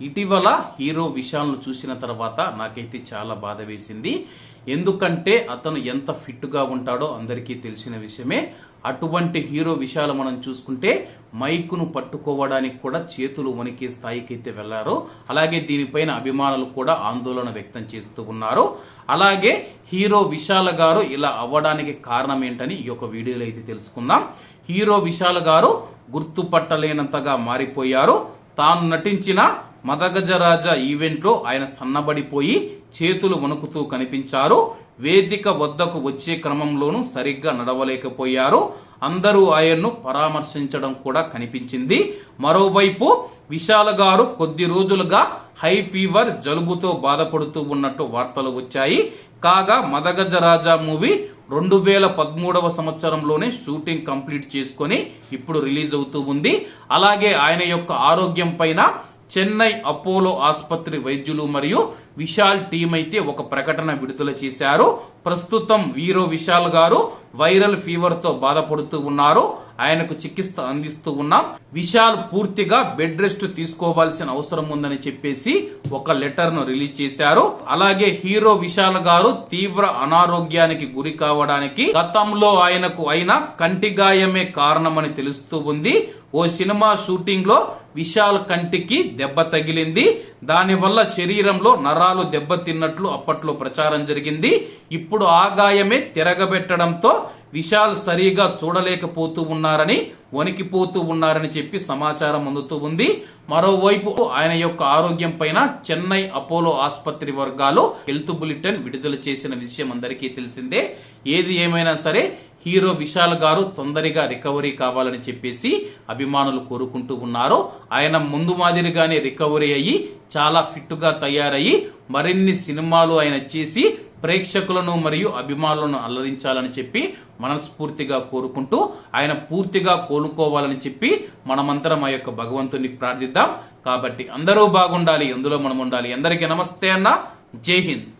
ఇటీవల హీరో విశాల్ను చూసిన తర్వాత నాకైతే చాలా బాధ వేసింది. ఎందుకంటే అతను ఎంత ఫిట్గా ఉంటాడో అందరికీ తెలిసిన విషయమే. అటువంటి హీరో విషయాలు మనం చూసుకుంటే మైకును పట్టుకోవడానికి కూడా చేతులు వణికే స్థాయికి అయితే వెళ్ళారు. అలాగే దీనిపైన అభిమానులు కూడా ఆందోళన వ్యక్తం చేస్తూ ఉన్నారు. అలాగే హీరో విశాల గారు ఇలా అవ్వడానికి కారణం ఏంటని ఈ యొక్క వీడియోలో అయితే తెలుసుకుందాం. హీరో విశాల్ గారు గుర్తుపట్టలేనంతగా మారిపోయారు. తాను నటించిన మదగజరాజ ఈవెంట్లో ఆయన సన్నబడిపోయి చేతులు వణుకుతూ కనిపించారు. వేదిక వద్దకు వచ్చే క్రమంలోనూ సరిగ్గా నడవలేకపోయారు. అందరూ ఆయన్ను పరామర్శించడం కూడా కనిపించింది. మరోవైపు విశాల గారు కొద్ది రోజులుగా హై ఫీవర్ జలుబుతో బాధపడుతూ ఉన్నట్టు వార్తలు వచ్చాయి. కాగా మదగజరాజా మూవీ రెండు వేల పదమూడవ సంవత్సరంలోనే షూటింగ్ కంప్లీట్ చేసుకొని ఇప్పుడు రిలీజ్ అవుతూ ఉంది. అలాగే ఆయన యొక్క ఆరోగ్యం పైన చెన్నై అపోలో ఆసుపత్రి వైద్యులు మరియు విశాల్ టీం అయితే ఒక ప్రకటన విడుదల చేశారు. ప్రస్తుతం వీరో విశాల్ గారు వైరల్ ఫీవర్తో బాధపడుతూ ఉన్నారు. ఆయనకు చికిత్స అందిస్తూ ఉన్నాం. విశాల్ పూర్తిగా బెడ్ రెస్ట్ తీసుకోవాల్సిన అవసరం ఉందని చెప్పేసి ఒక లెటర్ను రిలీజ్ చేశారు. అలాగే హీరో విశాల్ గారు తీవ్ర అనారోగ్యానికి గురి కావడానికి గతంలో ఆయనకు అయిన కంటి గాయమే కారణమని తెలుస్తూ ఉంది. ఓ సినిమా షూటింగ్లో విశాల్ కంటికి దెబ్బ తగిలింది. దానివల్ల శరీరంలో నరాలు దెబ్బతిన్నట్లు అప్పట్లో ప్రచారం జరిగింది. ఇప్పుడు ఆ గాయమే తిరగబెట్టడంతో విశాల్ సరిగా చూడలేకపోతూ ఉన్నారని వణికిపోతూ ఉన్నారని చెప్పి సమాచారం అందుతూ ఉంది. మరోవైపు ఆయన యొక్క ఆరోగ్యం పైన చెన్నై అపోలో ఆసుపత్రి వర్గాలు హెల్త్ బులెటిన్ విడుదల చేసిన విషయం అందరికీ తెలిసిందే. ఏది ఏమైనా సరే హీరో విశాల్ గారు తొందరగా రికవరీ కావాలని చెప్పేసి అభిమానులు కోరుకుంటూ ఉన్నారు. ఆయన ముందు మాదిరిగానే రికవరీ అయ్యి చాలా ఫిట్గా తయారయ్యి మరిన్ని సినిమాలు ఆయన చేసి ప్రేక్షకులను మరియు అభిమానులను అల్లరించాలని చెప్పి మనస్ఫూర్తిగా కోరుకుంటూ ఆయన పూర్తిగా కోలుకోవాలని చెప్పి మనమంతరం ఆ యొక్క భగవంతుని ప్రార్థిద్దాం. కాబట్టి అందరూ బాగుండాలి అందులో మనం ఉండాలి అందరికీ నమస్తే అన్న. జై హింద్.